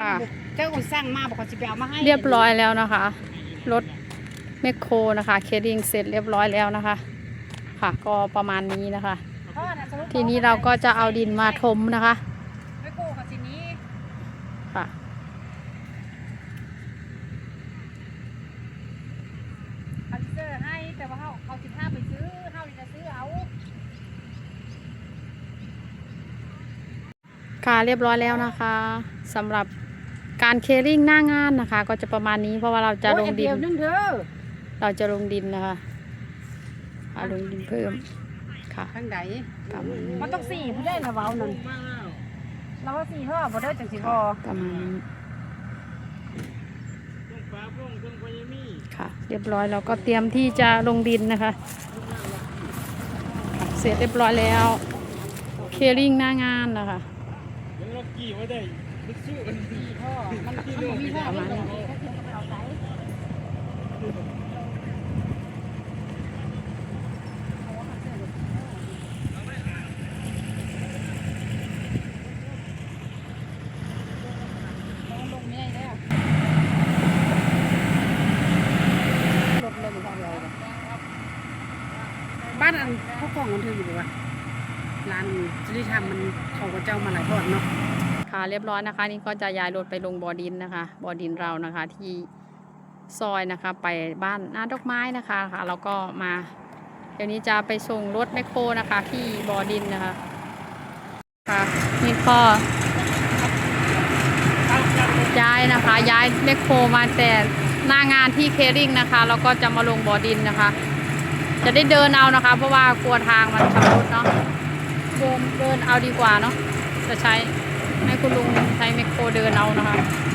ค่ะเจ้าคนสร้างมาบอกว่าจะไปเอามาให้เรียบร้อยแล้วนะคะ รถแมคโครนะคะ เคดดิ้งเสร็จเรียบร้อยแล้วนะคะ ค่ะ ก็ประมาณนี้นะคะพ่อะสมมุติทีนี้เราก็จะเอาดินมาถมนะคะไม่กู้กับทีนี้ค่ะเขาจะซื้อให้แต่ว่าเขาเขาสิบห้าไปซื้อเขาจะซื้อเอาค่ะเรียบร้อยแล้วนะคะสำหรับ การเคลิ่งหน้างานนะคะ ก็จะประมาณนี้เพราะว่าเราจะลงดินโอ้ยอัเยวนึงเด้อเราจะลงดินนะคะค่ะลงดินเพิ่มค่ะทางไหนประมาณนี้มันต้องสี่ผู้ได้ละเว้านั่นเราว่าสี่เท่าบ่ได้จังสิพอประมาณนี้ค่ะ เรียบร้อยเราก็เตรียมที่จะลงดินนะคะค่ะเสร็จเรียบร้อยแล้ว เคลิ่งหน้างานนะคะยังล็อกกี้ไว้ได้ มันชื่อมันมันบ่มีพ่อมันบ่อาไปลงไม่ได้แล้วรถเลยบ้านเราเลยบ้านอันพวกกล่องมันเธออยู่ปะวะร้านจริธรรมมันเขาก็เจ้ามาหลายทอดเนาะ ค่ะเรียบร้อยนะคะ นี่ก็จะย้ายรถไปลงบ่อดินนะคะบ่อดินเรานะคะที่ซอยนะคะไปบ้านหน้าดอกไม้นะคะค่ะแล้วก็มา เดี๋ยวนี้จะไปส่งรถแมคโครนะคะที่บ่อดินนะคะค่ะนี่ก็ย้ายนะคะ ย้ายแมคโครมาแต่หน้างานที่เคริ่งนะคะแล้วก็จะมาลงบ่อดินนะคะ จะได้เดินเอานะคะ เพราะว่ากลัวทางมันชำรุดเนาะเดินเดินเอาดีกว่าเนาะจะใช้ ให้คุณลุงใช้แมคโครเดินเอานะคะค่ะ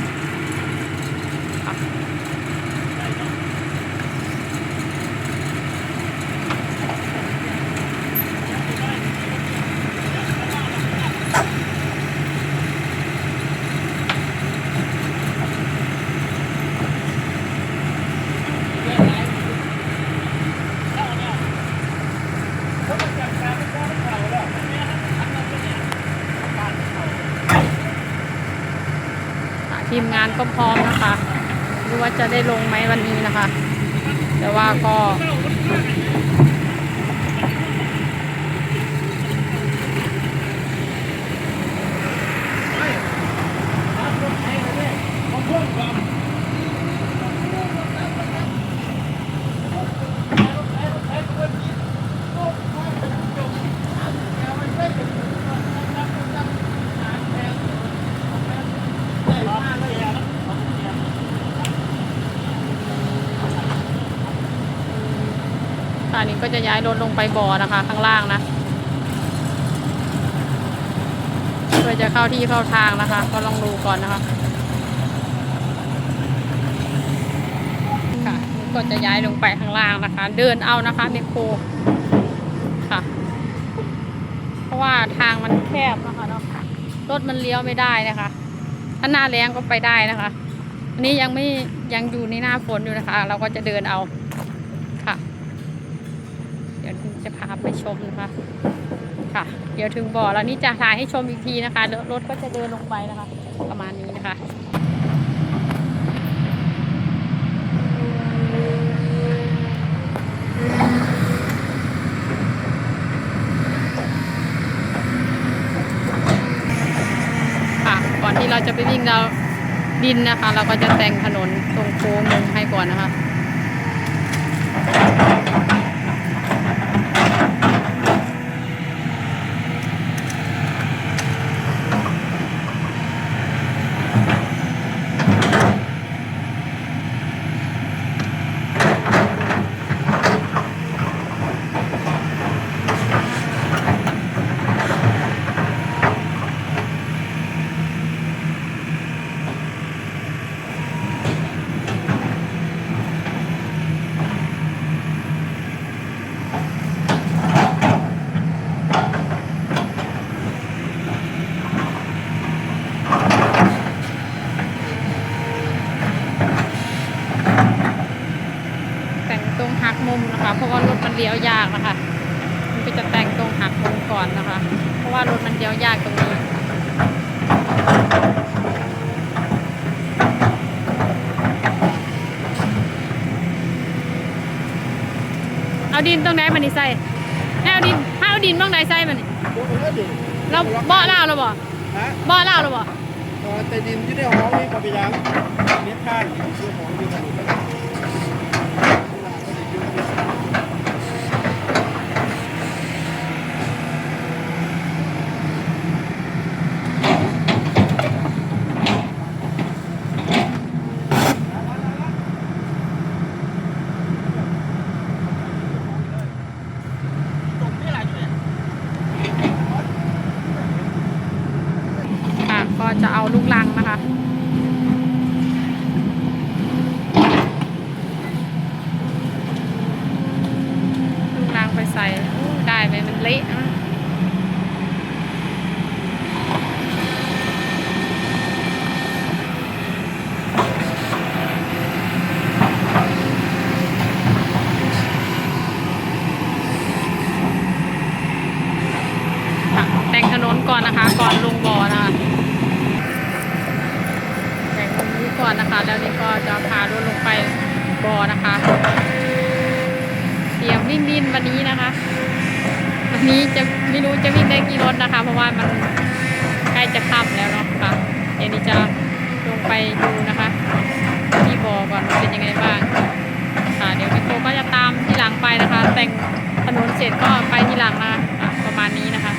ทีมงานก็พร้อมนะคะ ดูว่าจะได้ลงไหมวันนี้นะคะ แต่ว่าก็ตอ นนี้ก็จะย้ายรถลงไปบ่อนะคะ ข้างล่างนะเพื่อจะเข้าที่เข้าทางนะคะ ก็ลองดูก่อนนะคะค่ะก็จะย้ายลงไปข้างล่างนะคะ เดินเอานะคะเมโครค่ะ เพราะว่าทางมันแคบนะคะเนาะรถมันเลี้ยวไม่ได้นะคะ ถ้าหน้าแรงก็ไปได้นะคะ อันนี้ยังไม่ยังอยู่ในหน้าฝนอยู่นะคะ เราก็จะเดินเอาค่ะ เดี๋ยวจะพา ไปชมนะคะ ค่ะ เดี๋ยวถึงบ่อแล้วนี่จะถ่ายให้ชมอีกทีนะคะรถรถก็จะเดินลงไปนะคะ ประมาณนี้นะคะค่ะก่อนที่เราจะไปวิ่งเราดินนะคะ เราก็จะแต่งถนนตรงโค้งลงให้ก่อนนะคะ แต่ มุมนะคะ เพราะว่ารถมันเลี้ยวยากนะคะมันไปจะแต่งตรงหักมุมก่อนนะคะ เพราะว่ารถมันเลี้ยวยากตรงนี้เอาดินตรงไหนมันนี่ใส่แนวดินห้าดินบ้างไหนใส่มันี่เราบ่อเล่าเราบ่บ่อเล่าเราบ่แต่ดินที่ได้ห้องนี่ก็ไปยังเนี้ยข้างชื่อของที่ถนน วันนี้นะคะ วันนี้จะไม่รู้จะวิ่งได้กี่รถนะคะ เพราะว่ามันใกล้จะค่ำแล้วเนาะค่ะเดี๋ยวนี้จะลงไปดูนะคะที่บ่อก่อนว่าเป็นยังไงบ้างค่ะเดี๋ยวพี่โคก็จะตามที่หลังไปนะคะ แต่งถนนเสร็จก็ไปที่หลังนะคะประมาณนี้นะคะ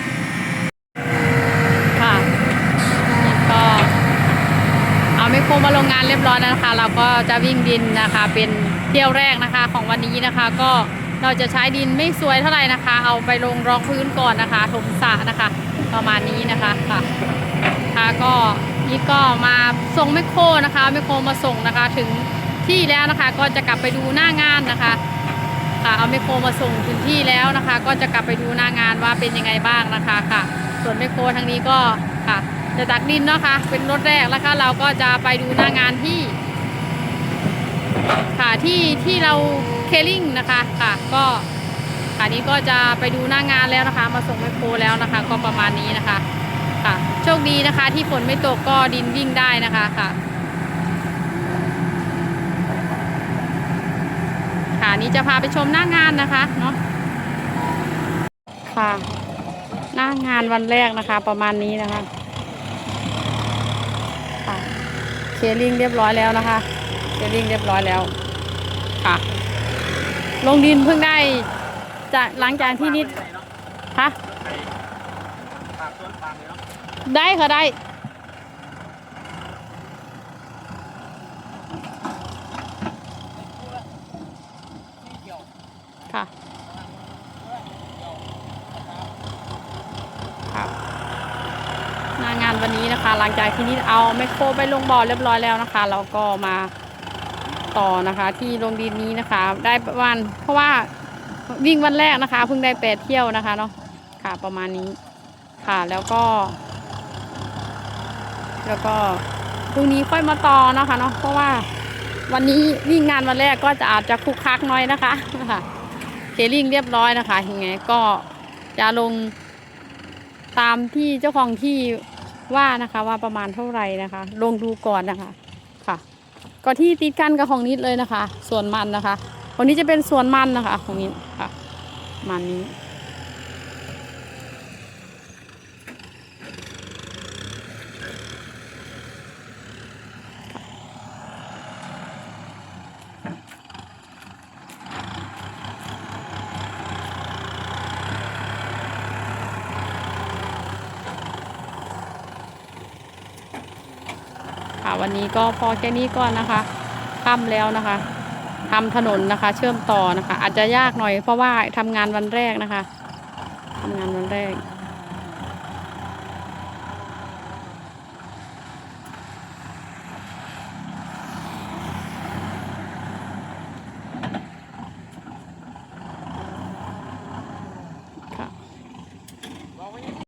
ค่ะก็เอาไมโครมาลงงานเรียบร้อยแล้วนะคะ เราก็จะวิ่งดินนะคะ เป็นเที่ยวแรกนะคะของวันนี้นะคะก็ เราจะใช้ดินไม่สวยเท่าไหร่นะคะ เอาไปลงรองพื้นก่อนนะคะถมสระนะคะ ประมาณนี้นะคะค่ะค่ะก็นี่ก็มาส่งไมโครนะคะไมโครมาส่งนะคะถึงที่แล้วนะคะ ก็จะกลับไปดูหน้างานนะคะค่ะเอาไมโครมาส่งถึงที่แล้วนะคะ ก็จะกลับไปดูหน้างานว่าเป็นยังไงบ้างนะคะค่ะ ส่วนไมโครทางนี้ก็ค่ะจะตักดินเนาะค่ะเป็นรถแรกแล้วค่ะเราก็จะไปดูหน้างานที่ ค่ะที่ที่เราเคลิ่งนะคะค่ะก็ค่ะนี้ก็จะไปดูหน้างานแล้วนะคะ มาส่งไมโครแล้วนะคะ ก็ประมาณนี้นะคะค่ะโชคดีนะคะ ที่ฝนไม่ตกก็ดินวิ่งได้นะคะค่ะค่ะนี้จะพาไปชมหน้างานนะคะเนาะค่ะ หน้างานวันแรกนะคะ ประมาณนี้นะคะค่ะเคลียร์ลิงเรียบร้อยแล้วนะคะ ลียร์ลิงเรียบร้อยแล้วค่ะ ลงดินเพิ่งได้จะหลังจากที่นิดฮะปากต้นปากเลยเนาะได้ค่ะได้ค่ะค่ะหน้างานวันนี้นะคะ หลังจากที่นิดเอาแมคโครไปลงบ่อเรียบร้อยแล้วนะคะ เราก็มา ต่อนะคะที่ลงดินนี้นะคะ ได้ประมาณเพราะว่าวิ่งวันแรกนะคะเพิ่งได้แปดเที่ยวนะคะเนาะค่ะประมาณนี้ค่ะแล้วก็ แล้วก็พรุ่งนี้ค่อยมาต่อนะคะเนาะเพราะว่าวันนี้วิ่งงานวันแรกก็จะอาจจะคุกคักหน้อยนะคะค่ะเคลิ่งเรียบร้อยนะคะยังไงก็จะลงตามที่เจ้าของที่ว่านะคะว่าประมาณเท่าไหร่นะคะ ลงดูก่อนนะคะ ก็ที่ติดกันกับของนิดเลยนะคะ ส่วนมันนะคะของนี้จะเป็นส่วนมันนะคะ ของนิดค่ะมันนี้ วันนี้ก็พอแค่นี้ก่อนนะคะค่ำแล้วนะคะทำถนนนะคะ เชื่อมต่อนะคะ อาจจะยากหน่อยเพราะว่าทำงานวันแรกนะคะทำงานวันแรก